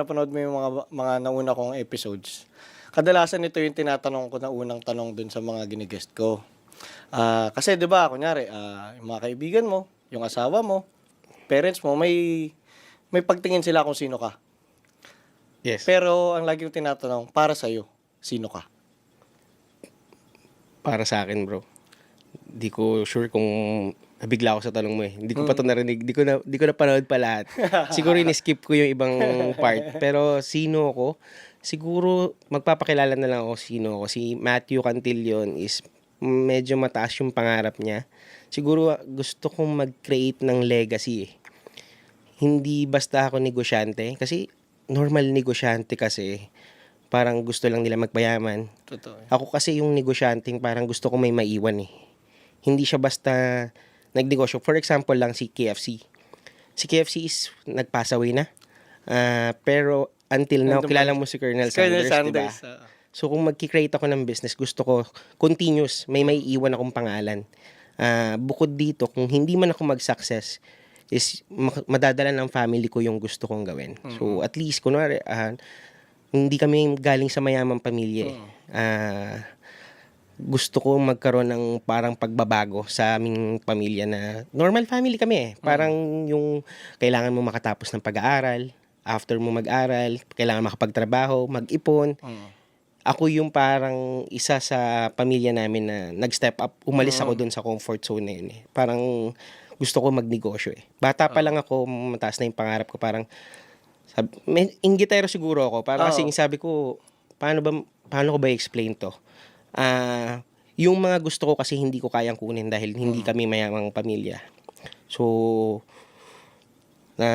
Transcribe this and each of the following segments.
Napanood mo yung mga, mga nauna kong episodes. Kadalasan ito yung tinatanong ko na unang tanong dun sa mga ginigest ko. Ah, kasi 'di ba, kunyari, ah, yung mga kaibigan mo, yung asawa mo, parents mo, may may pagtingin sila kung sino ka. Yes. Pero ang lagi yung tinatanong, para sa sino ka? Para sa akin, bro. Di ko sure kung nabigla ako sa tanong mo eh. Hindi ko pa to narinig. Di ko na, di ko na panood pa lahat. Siguro in-skip ko yung ibang part. Pero sino ako? Siguro magpapakilala na lang ako sino ako. Si Matthew Cantillon is medyo mataas yung pangarap niya. Siguro gusto kong mag-create ng legacy eh. Hindi basta ako negosyante. Kasi normal negosyante kasi parang gusto lang nila magpayaman. Totoo. Ako kasi yung negosyanteng parang gusto ko may maiwan eh. Hindi siya basta nagnegosyo. For example lang si KFC. Si KFC is nag-pass away na. Ah, pero until now, kilala mo si Colonel Colonel Sanders? Sanders. ah. So kung magki-create ako ng business, gusto ko continuous, may may iwan akong pangalan. Ah, bukod dito, kung hindi man ako mag-success, is madadala ng family ko yung gusto kong gawin. So at least, kunwari, ah, hindi kami galing sa mayamang pamilya. eh. Ah, gusto ko magkaroon ng parang pagbabago sa aming pamilya na normal family kami eh. Parang yung kailangan mo makatapos ng pag-aaral, after mo mag-aral, kailangan makapagtrabaho, mag-ipon, Mm. ako yung parang isa sa pamilya namin na nag-step up. Umalis ako dun sa comfort zone na yun eh. Parang gusto ko magnegosyo eh. Bata pa lang ako, mataas na yung pangarap ko. Parang, sabi, may, inggitero siguro ako. Parang Oo. kasing sabi ko, paano ba, paano ko ba i-explain to? Ah, yung mga gusto ko kasi hindi ko kayang kunin dahil hindi kami mayamang pamilya. So, na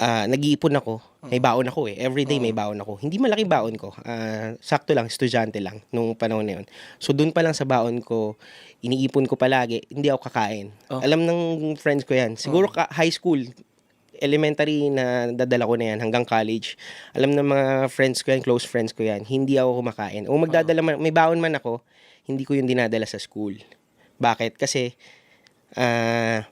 ah nag-iipon ako. May baon ako eh. Every day may baon ako. Hindi malaki baon ko. Ah, sakto lang, estudyante lang nung panahon na yun. So doon pa lang sa baon ko, iniipon ko palagi, hindi ako kakain. Oh. Alam ng friends ko yan. Siguro ka, high school, elementary na dadala ko na yan hanggang college. Alam ng mga friends ko yan, close friends ko yan, hindi ako kumakain. O magdadala man, may baon man ako, hindi ko yung dinadala sa school. Bakit? Kasi, ah,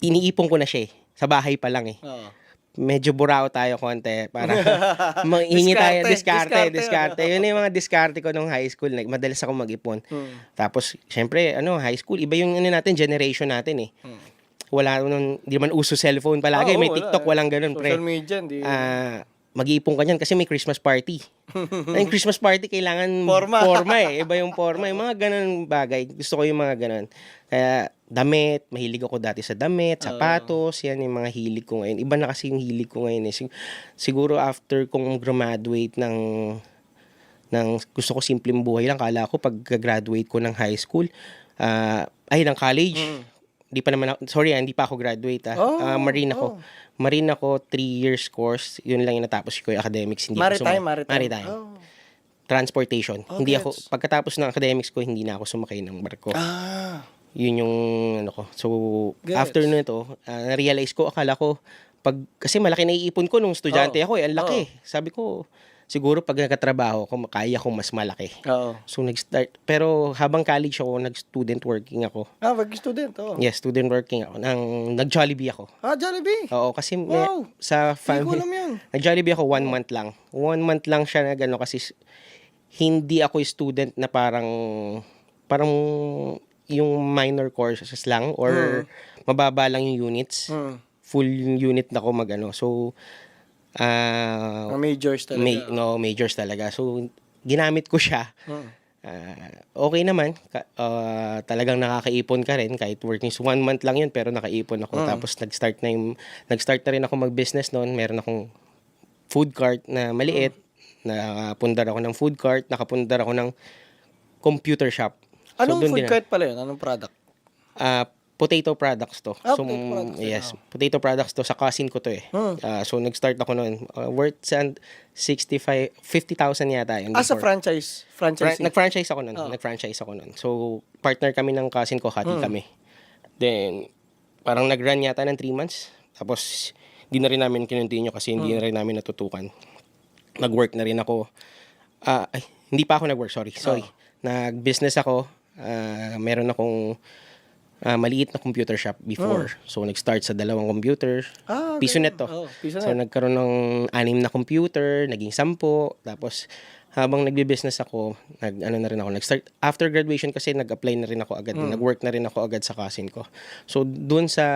iniipon ko na siya eh. Sa bahay pa lang eh Oo. medyo burao tayo konti para manghingi tayo Diskarte, diskarte, diskarte. Yun yung mga diskarte ko nung high school. Like, madalas ako mag-ipon. Mm. Tapos, syempre, ano, high school, iba yung ano natin, generation natin eh. Mm. Wala nun, di man uso cellphone palagi. Oo, may wala TikTok, eh. walang ganun, pre. Social media, hindi. Ah, mag-iipon ka niyan kasi may Christmas party. yung Christmas party, kailangan Forma. forma eh. Iba yung forma. Yung mga ganun bagay. Gusto ko yung mga ganun. Kaya, damit. Mahilig ako dati sa damit, sapatos. Yan yung mga hilig ko ngayon. Iba na kasi yung hilig ko ngayon eh. Sig- siguro after kong graduate ng ng gusto ko simpleng buhay lang. Kala ko pag graduate ko ng high school, ah, ay, ng college, Di pa naman ako, sorry, ah, hindi pa ako graduate ah. Oh, Ah, marine ako. Marine ako, three years course. Yun lang yung natapos ko yung academics. Hindi ako maritime, suma- maritime. Maritime. Oh. Transportation. Oh, hindi ako, pagkatapos ng academics ko, hindi na ako sumakay ng barko. Ah. Yun yung ano ko. So, Gets. after nito, ah, na-realize ko, akala ko, pag, kasi malaki na iipon ko nung estudyante Oo. ako eh, ang laki. Sabi ko, siguro pag nagkatrabaho ko, kaya kong mas malaki. Oo. So, nag-start. Pero habang college ako, nag-student working ako. Ah, mag-student, oh. Yes, student working ako. Nang, nag-Jollibee ako. Ah, Jollibee. Oo, kasi may, Wow. sa Hindi ko family, alam yan. nag-Jollibee ako one month lang. One month lang siya na gano'n kasi hindi ako student na parang, parang yung minor courses lang or mababa lang yung units. Mm. Full unit na ako magano. So, ah Mga majors talaga. may, no, majors talaga. So, ginamit ko siya. Ah, okay naman. Ah, talagang nakakaipon ka rin kahit working is one month lang yun pero nakaipon ako. Tapos nag-start na yung nag-start na rin ako mag-business noon. Meron akong food cart na maliit. Nakapundar ako ng food cart, nakapundar ako ng computer shop. Anong dun food cart pala yun? Anong product? Ah, potato products to. Ah, so, potato products yes, potato products to sa cousin ko to eh. Hmm. Ah, so nag-start ako noon. Uh, worth and 65 50,000 yata yun. Ah, sa before. franchise. Fra- Franchise. nag-franchise ako nun. Oh. Nag-franchise ako nun. So, partner kami ng cousin ko, Hmm. hati kami. Then, parang nag-run yata ng 3 months. Tapos, di na rin namin kinontinue kasi hindi Hmm. na rin namin natutukan. Nag-work na rin ako. Ah, ay, hindi pa ako nag-work, sorry. Sorry. Oh. Nag-business ako. Ah, meron akong ah, maliit na computer shop before. So, nag-start sa dalawang computer. Ah, Piso net to. Oo, piso So, net. nagkaroon ng anim na computer, naging sampo. Tapos, habang nagbe-business ako, nag, ano na rin ako, nag-start, after graduation kasi nag-apply na rin ako agad, Mm. nag-work na rin ako agad sa cousin ko. So, dun sa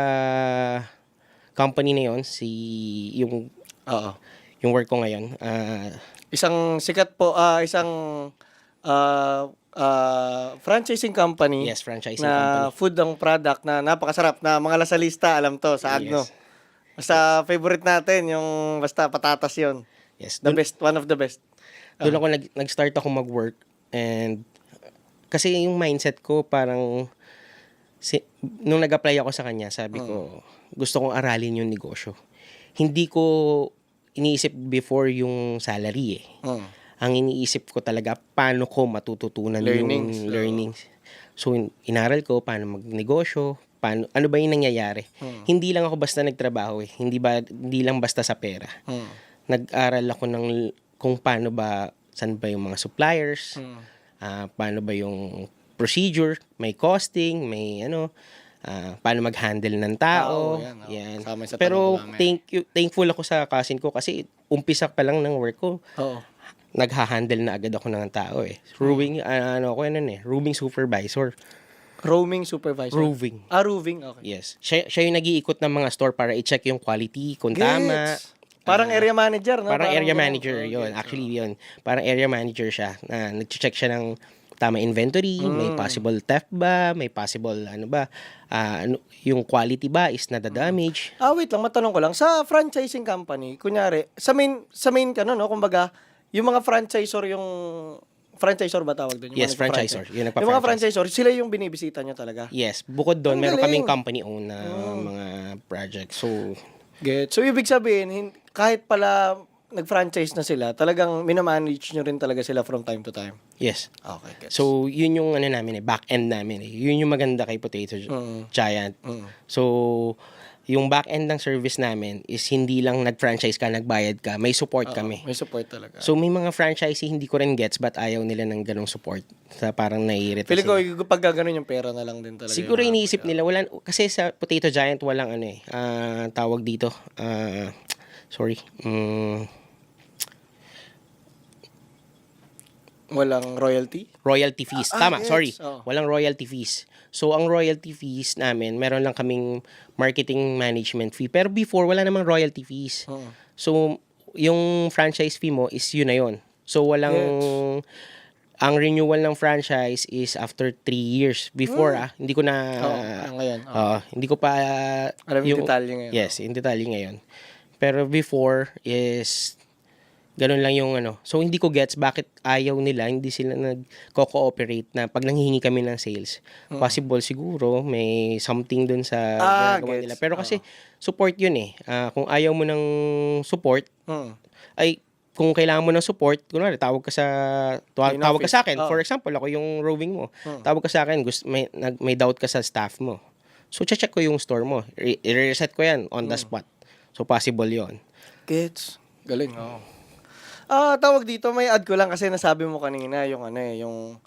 company na yon si, yung, Oo. yung work ko ngayon, ah, Isang sikat po, ah, isang ah, ah, franchising company yes, franchising na company. food ang product na napakasarap na mga lasalista, alam to, sa Agno. Yes. Basta favorite natin, yung basta patatas yon Yes, The dun, best, one of the best. doon ako nag, nag-start ako mag-work and kasi yung mindset ko parang si, nung nag-apply ako sa kanya, sabi ko gusto kong aralin yung negosyo. Hindi ko iniisip before yung salary eh. Mm. Ang iniisip ko talaga paano ko matututunan Learnings, yung learnings. So in- inaral ko paano magnegosyo, paano ano ba yung nangyayari. Hmm. Hindi lang ako basta nagtrabaho eh. Hindi ba hindi lang basta sa pera Mm. nag-aral ako ng kung paano ba saan ba yung mga suppliers, Mm. ah, paano ba yung procedure, may costing, may ano, ah, paano mag-handle ng tao. Tao, yan, oh. yan. Pero thank you, thankful ako sa cousin ko kasi umpisa pa lang ng work ko, Oo. Nagha-handle na agad ako ng tao eh. Rooming, ah, ano ako yun eh, rooming supervisor. Roaming supervisor. Roving. Ah, roving. Okay. Yes. Siya, siya yung nag-iikot ng mga store para i-check yung quality, kung tama. Gets. Parang area manager, no? Parang area ganun. manager, Oh, yun. gets. Actually, yun. Parang area manager siya. Na nag-check siya ng tama inventory, Mm. may possible theft ba, may possible ano ba, ah, ano, yung quality ba is nada-damage. Ah, wait lang, matanong ko lang. Sa franchising company, kunyari, sa main, sa main ka, no, no? Kumbaga, yung mga franchisor yung... Franchisor ba tawag doon? Yung Yes, franchisor. Yung Yung mga franchisor, sila yung binibisita nyo talaga. Yes, bukod doon, meron kaming company-owned na mga project. So, Get. So, ibig sabihin, hin- kahit pala nag-franchise na sila, talagang minamanage nyo rin talaga sila from time to time. yes. Okay, gets. So, yun yung ano namin eh, back-end namin eh. Yun yung maganda kay Potato Mm. Giant. Mm. So, yung back-end ng service namin is hindi lang nag-franchise ka, nagbayad ka, may support Oo, kami. May support talaga. So may mga franchisee hindi ko rin gets but ayaw nila ng ganong support. Sa parang naiirita Feeling ko, sila. pag gano'n yung pera na lang din talaga. Siguro yung iniisip nila wala kasi sa Potato Giant walang ano eh ah, tawag dito. ah, sorry. Mm, Walang royalty? royalty fees. Ah, Tama, yes. sorry. Oh. Walang royalty fees. So ang royalty fees namin, meron lang kaming marketing management fee. Pero before wala namang royalty fees. Oo. So, yung franchise fee mo is yun na yun. So, walang... Ang renewal ng franchise is after 3 years. Before, ah, hindi ko na... Oo, ah, ngayon. oo. Oo, hindi ko pa... Alam yung detalye ngayon. Yes, yung detalye ngayon. Pero before is... Ganun lang yung ano. So, hindi ko gets bakit ayaw nila, hindi sila nag-cooperate na pag nanghihingi kami ng sales. Possible siguro, may something dun sa. Ah, gets. nila. Pero kasi, support yun eh. Ah, kung ayaw mo ng support, Mm. ay kung kailangan mo ng support, kunwari tawag ka sa Main tawag ka sa akin. Oh. For example, ako yung roving mo. Hmm. Tawag ka sa akin, gusto may nag, may doubt ka sa staff mo. So check ko yung store mo. I-reset ko 'yan on the Hmm. spot. So possible 'yon. Gets. Galing, oo. Ah, tawag dito, may add ko lang kasi nasabi mo kanina yung ano eh, yung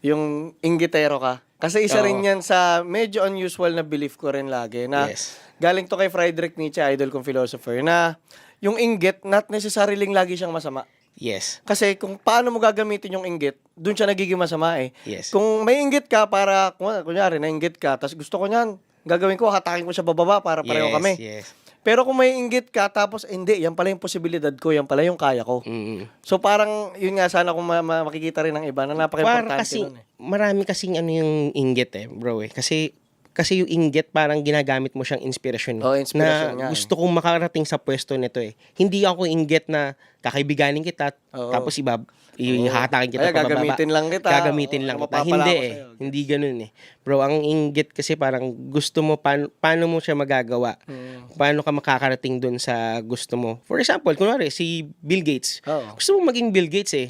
yung inggitero ka. Kasi isa Oo. rin yan sa medyo unusual na belief ko rin lagi na Yes. galing to kay Friedrich Nietzsche, idol kong philosopher, na yung inggit, not necessarily lagi siyang masama. Yes. Kasi kung paano mo gagamitin yung inggit, dun siya nagiging masama eh. Yes. Kung may inggit ka para, kung- kunyari, nainggit ka, tapos gusto ko niyan, gagawin ko, hatakin ko siya bababa para pareho yes, kami. Yes. Pero kung may inggit ka, tapos hindi, yan pala yung posibilidad ko, yan pala yung kaya ko. Mm. So parang, yun nga, sana kung ma- ma- makikita rin ng iba na napaka-importante kasi nun eh. marami kasing ano yung inggit eh, bro eh. Kasi kasi yung inggit parang ginagamit mo siyang inspirasyon. Oo, inspiration na nga eh. gusto kong makarating sa pwesto nito eh. Hindi ako inggit na kakaibiganin kita Oo. tapos iba Oo. ihatakin kita Kaya gagamitin lang kita. Gagamitin Oo, lang kita. mapapala Hindi ako eh. sa'yo. Hindi ganun eh. Bro, ang inggit kasi parang gusto mo paano, paano mo siya magagawa. Mm. Paano ka makakarating dun sa gusto mo. For example, kunwari si Bill Gates. Oo. Gusto mo maging Bill Gates eh.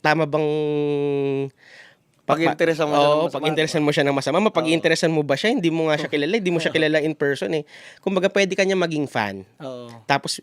Tama bang Pag-interesan mo siya ng Oo, masama, pag-interesan mo siya ng masama. Mapag-interesan mo ba siya? Hindi mo nga siya kilala. Hindi mo siya kilala in person eh. Kumbaga, pwede ka niya maging fan. Oo. Tapos,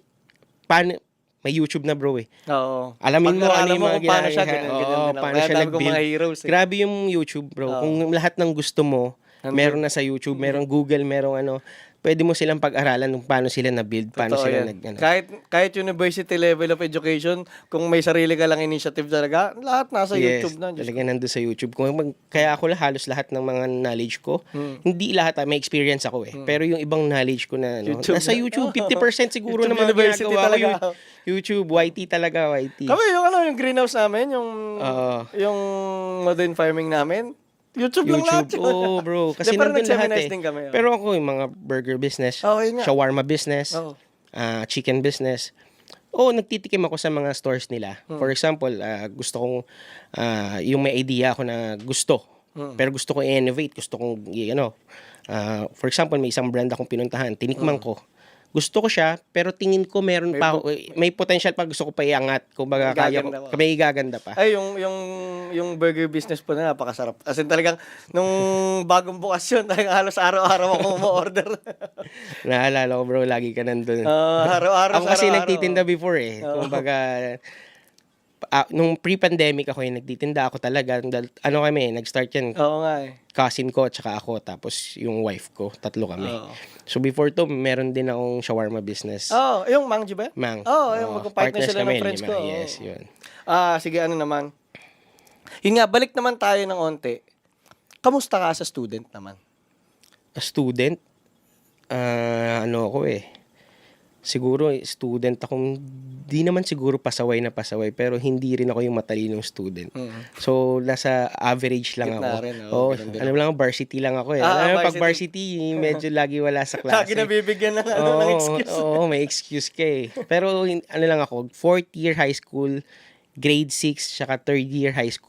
paano, may YouTube na bro eh. Oo. Alamin mo Pag ano nalaman yung mo mga kung paano siya, ginagawa. Oo, din ako. paano Kaya siya dami kong nag-build. mga heroes eh. Grabe yung YouTube bro. Kung lahat ng gusto mo, Meron na sa YouTube, meron Google, meron ano. Pwede mo silang pag-aralan kung paano sila na-build, paano Totoo sila yan. nag ano. Kahit, kahit university level of education, kung may sarili ka lang initiative talaga, lahat nasa Yes, YouTube na. Diyos talaga nandun sa YouTube. Kung mag, kaya ako halos lahat ng mga knowledge ko, hindi lahat, ah, may experience ako eh. Pero yung ibang knowledge ko na, no, YouTube nasa na. YouTube, 50% siguro YouTube na mga University ginagawa ko. talaga. Yu- YouTube, YT talaga, YT. Kami, yung ano, yung greenhouse namin, yung, Oo. yung modern farming namin, YouTube, lang lahat yun. oh bro. Kasi pero nandun lahat eh. din kami, oh. Pero ako yung mga burger business, Oh, yun nga. shawarma business, Oo. ah, chicken business. Oo, nagtitikim ako sa mga stores nila. Hmm. For example, ah, gusto kong, ah, yung may idea ako na gusto. Hmm. Pero gusto kong i-innovate. Gusto kong, y- ano, ah, for example, may isang brand akong pinuntahan. Tinikman Hmm. ko. Gusto ko siya, pero tingin ko meron pa ako, may potential pa gusto ko pa iangat. Kung baga kaya ko, pa. may gaganda pa. Ay, yung, yung, yung burger business po na napakasarap. As in talagang, nung bagong bukas yun, talagang halos araw-araw ako ma-order. Naalala ko bro, lagi ka nandun. Ah, araw-araw. ako kasi araw-araw. nagtitinda before eh. Kumbaga, ah, nung pre-pandemic ako yung nagtitinda ako talaga. Ano kami, nag-start yan. Oo nga eh. Cousin ko, tsaka ako, tapos yung wife ko. Tatlo kami. Oo. So before to, meron din akong shawarma business. Oh, yung Mangju ba? Mang. Oo, yung Oo, magpa-partner sila ng friends ko. oo. Yes, yun. Ah, sige, ano naman. Yun nga, balik naman tayo ng onte. Kamusta ka sa student naman? A student, ah, ano ako eh. Siguro, eh, student akong, di naman siguro pasaway na pasaway, pero hindi rin ako yung matalinong student. So, nasa average lang Gitna ako. rin, ganun din alam lang, varsity lang ako eh. Ah, alam mo, pag varsity. varsity, medyo lagi wala sa klase. Lagi nabibigyan ng, ano, ng Oo, excuse. Oo, may excuse ka eh. Pero, ano lang ako, fourth year high school, grade 6, tsaka third year high school,